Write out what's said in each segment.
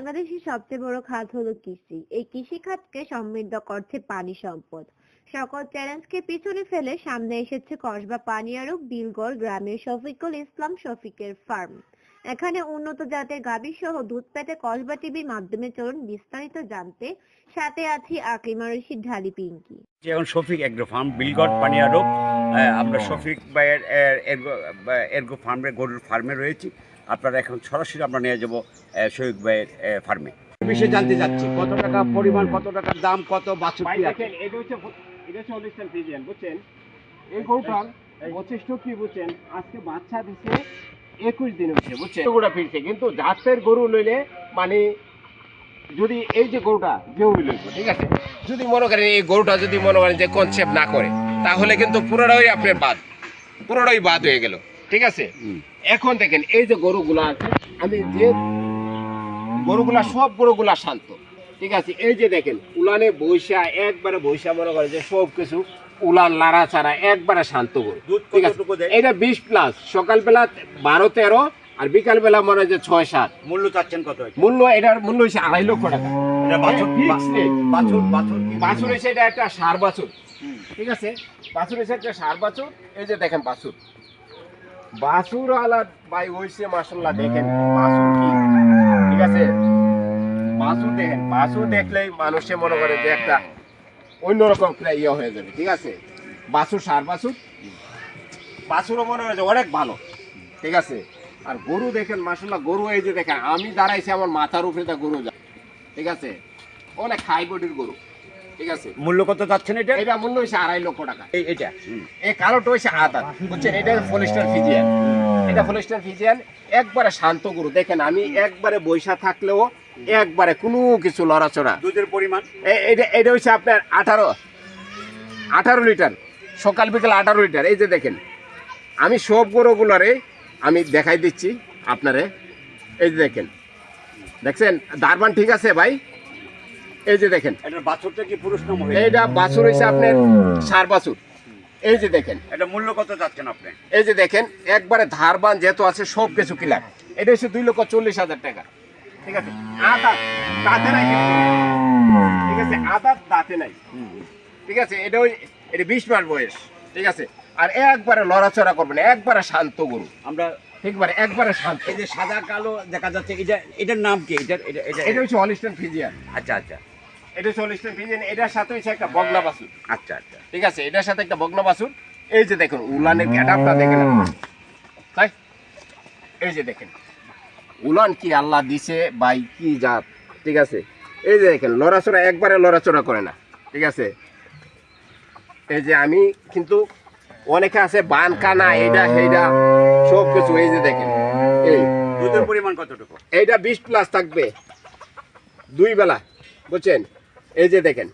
বাংলাদেশের সবচেয়ে বড় খাত হলো কৃষি। এই কৃষি খাতকে সমৃদ্ধ করছে পানি সম্পদ। সকল চ্যালেঞ্জকে পিছনে ফেলে সামনে এসেছে কসবা পানিয়ারক বিলগড় গ্রামের শফিকুল ইসলাম শফিকের ফার্ম। এখানে উন্নত জাতের গাভী সহ দুধ পেতে কসবা টিভির মাধ্যমে চলুন বিস্তারিত জানতে। সাথে আছি আকলিমা রশিদ ঢালি পিঙ্কি। যে এখন শফিক এগ্রো ফার্ম বিলগড় পানিয়া রোগ আমরা শফিক ভাইয়ের এরগো ফার্মে গরুর ফার্মে রয়েছি। আপনারা এখন সরাসরি আমরা নিয়ে যাব শফিক ভাইয়ের ফার্মে। বিষয়ে জানতে চাচ্ছি কত টাকা পরিমাণ কত টাকার দাম কত বাছুর কি আছে? দেখেন এটা হচ্ছে এটা হচ্ছে অনুষ্ঠান ফিজিয়ান বুঝছেন? এই গরুটার বৈশিষ্ট্য কি বুঝছেন? আজকে বাচ্চা দিছে একুশ দিন হচ্ছে বুঝছেন? গরুটা ফিরছে কিন্তু জাতের গরু লইলে মানে যদি এই যে গরুটা যেউনি লইব ঠিক আছে? যদি মনে করেন এই গরুটা যদি মনে করেন যে কনসেপ্ট না করে তাহলে কিন্তু পুরোটাই আপনার বাদ। পুরোটাই বাদ হয়ে গেল ঠিক আছে? এখন দেখেন এই যে গরুগুলো আছে আমি যে গরুগুলা সব গরুগুলা শান্ত ঠিক আছে? এই যে দেখেন উলানে বৈশা একবারে বৈশা মনে করে যে সব কিছু উলান লাড়া ছাড়া একবারে শান্ত গরু ঠিক আছে? এটা বিশ প্লাস সকালবেলা বারো তেরো আর বিকালবেলা মনে হয় যে ছয় সাত। মূল্য চাচ্ছেন কত মূল্য এটার মূল্য হচ্ছে আড়াই লক্ষ টাকা। বাছুর হচ্ছে এটা একটা সার বাছুর। ঠিক আছে? বাছুর হচ্ছে একটা সার বাছুর। এই যে দেখেন বাছুর। বাছুর আলা ভাই হইছে মাসাল্লাহ দেখেন বাছুর কি। ঠিক আছে? বাছুর দেখেন বাছুর দেখলেই মানুষে মনে করে যে একটা অন্যরকম একটা ইয়ে হয়ে যাবে ঠিক আছে? বাছুর সার বাছুর? বাছুরও মনে হয় যে অনেক ভালো ঠিক আছে? আর গরু দেখেন মাসাল্লাহ গরু এই যে দেখেন আমি দাঁড়াইছি আমার মাথার উপরে তা গরু যায় ঠিক আছে? অনেক হাই বডির গরু ঠিক আছে? মূল্য কত চাচ্ছেন এটা? এটা মূল্য হচ্ছে আড়াই লক্ষ টাকা। এই এটা? এই কালোটা হচ্ছে আদা বুঝছেন? এটা ফলিস্টার ফিজিয়ান এটা ফলিস্টার ফিজিয়ান একবারে শান্ত গরু। দেখেন আমি একবারে বৈশা থাকলেও একবারে কোনো কিছু লড়াচড়া। দুধের পরিমাণ? এটা এটা হচ্ছে আপনার আঠারো আঠারো লিটার। সকাল বিকাল আঠারো লিটার। এই যে দেখেন আমি সব গরুগুলারে আমি দেখাই দিচ্ছি আপনারে। এই যে দেখেন দেখছেন? দারবান ঠিক আছে ভাই? এই যে দেখেন বাছুরটা কি পুরুষ না মহিলা? এইটা বাছুর হয়েছে আপনার সার বাছুর। এই যে দেখেন এটা মূল্য কত চাচ্ছেন আপনি? এই যে দেখেন একবারে ধারবান যেহেতু আছে সব কিছু কিলার এটা হচ্ছে দুই লক্ষ চল্লিশ হাজার টাকা। ঠিক আছে? আদা দাঁতে নাই ঠিক আছে? আদা দাঁতে নাই। ঠিক আছে? এটা ওই এটা বিশ মাস বয়স। ঠিক আছে? আর একবারে লড়াচড়া করবেন একবারে শান্ত গরু। আমরা ঠিকবারে একবারে শান্ত। এই যে সাদা কালো দেখা যাচ্ছে এটা এটার নাম কি? এটা এটা এটা হচ্ছে অলিস্টান ফিজিয়ান আচ্ছা আচ্ছা। এটা হচ্ছে অলিস্টান ফিজিয়ান এটার সাথে হচ্ছে একটা বগনা বাসুর আচ্ছা আচ্ছা। ঠিক আছে? এটার সাথে একটা বগনা বাসুর এই যে দেখুন উলানের গ্যাটাপটা দেখেন তাই? এই যে দেখেন। উলান কি আল্লাহ দিছে বাই কি জাত? ঠিক আছে? এই যে দেখেন লড়াচড়া একবারে লড়াচড়া করে না। ঠিক আছে? এই যে আমি কিন্তু অনেকে আছে বান কানা এইটা সেইটা সব কিছু এই যে দেখেন এই। দুধের পরিমাণ কতটুকু? এইটা বিশ প্লাস থাকবে দুই বেলা বুঝছেন? এই যে দেখেন।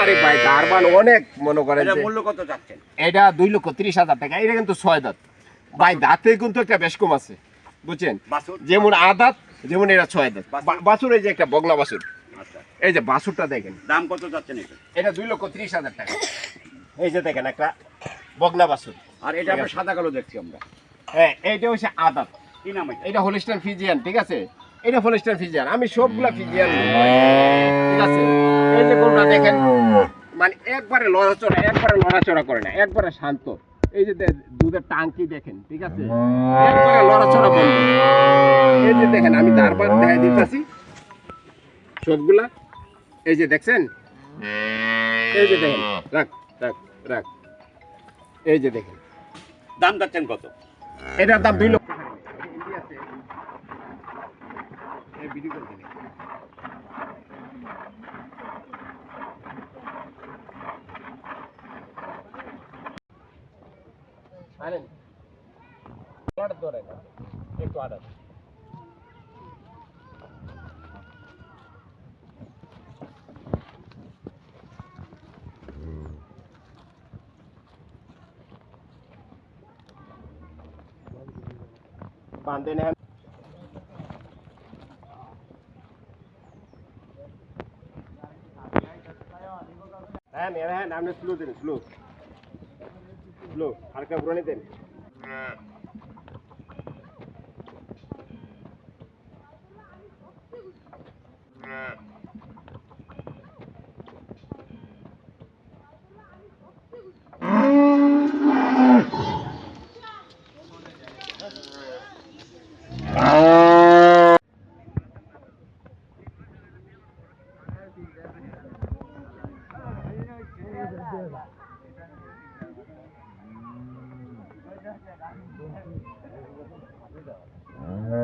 আরে ভাই দারবান অনেক মনে করেন এটা মূল্য কত চাচ্ছেন এটা দুই লক্ষ তিরিশ হাজার টাকা এটা কিন্তু ছয় দাঁত। ভাই দাঁতে কিন্তু একটা বেশ কম আছে বুঝছেন? যেমন আদাত যেমন এটা ছয় দাঁত বাছুর? এই যে একটা বগলা বাছুর। আচ্ছা। এই যে বাছুরটা দেখেন। দাম কত চাচ্ছেন এটা? এটা দুই লক্ষ তিরিশ হাজার টাকা। এই যে দেখেন একটা বগলা বাছুর। আর এটা আমরা সাদা কালো দেখছি আমরা। হ্যাঁ এইটা হচ্ছে আদাত। কি নাম এটা? এটা হোলিস্টান ফিজিয়ান ঠিক আছে? এটা হোলিস্টান ফিজিয়ান। আমি সবগুলা ফিজিয়ান ঠিক আছে? এই যে গরুটা দেখেন মানে একবারে লড়াচড়া একবারে লড়াচড়া করে না একবারে শান্ত। এই যে দুধের টাঙ্কি দেখেন ঠিক আছে? একবারে লড়াচড়া বন্ধ। এই যে দেখেন আমি তারপর দেখাই দিতেছি সবগুলা এই যে দেখছেন? এই যে দেখেন রাখ রাখ রাখ। এই যে দেখেন। দাম দেখছেন কত? এটার দাম দুই লক্ষ টাকা। এই ভিডিও করে দিন। আনেন। আড়াত ধরে না। একটু আড়াত। বান্ধে নেন হ্যাঁ নেন হ্যাঁ আপনি স্লো দিন স্লো লো হালকা ঘুরানি দেন Yeah. হ্যাঁ। Uh,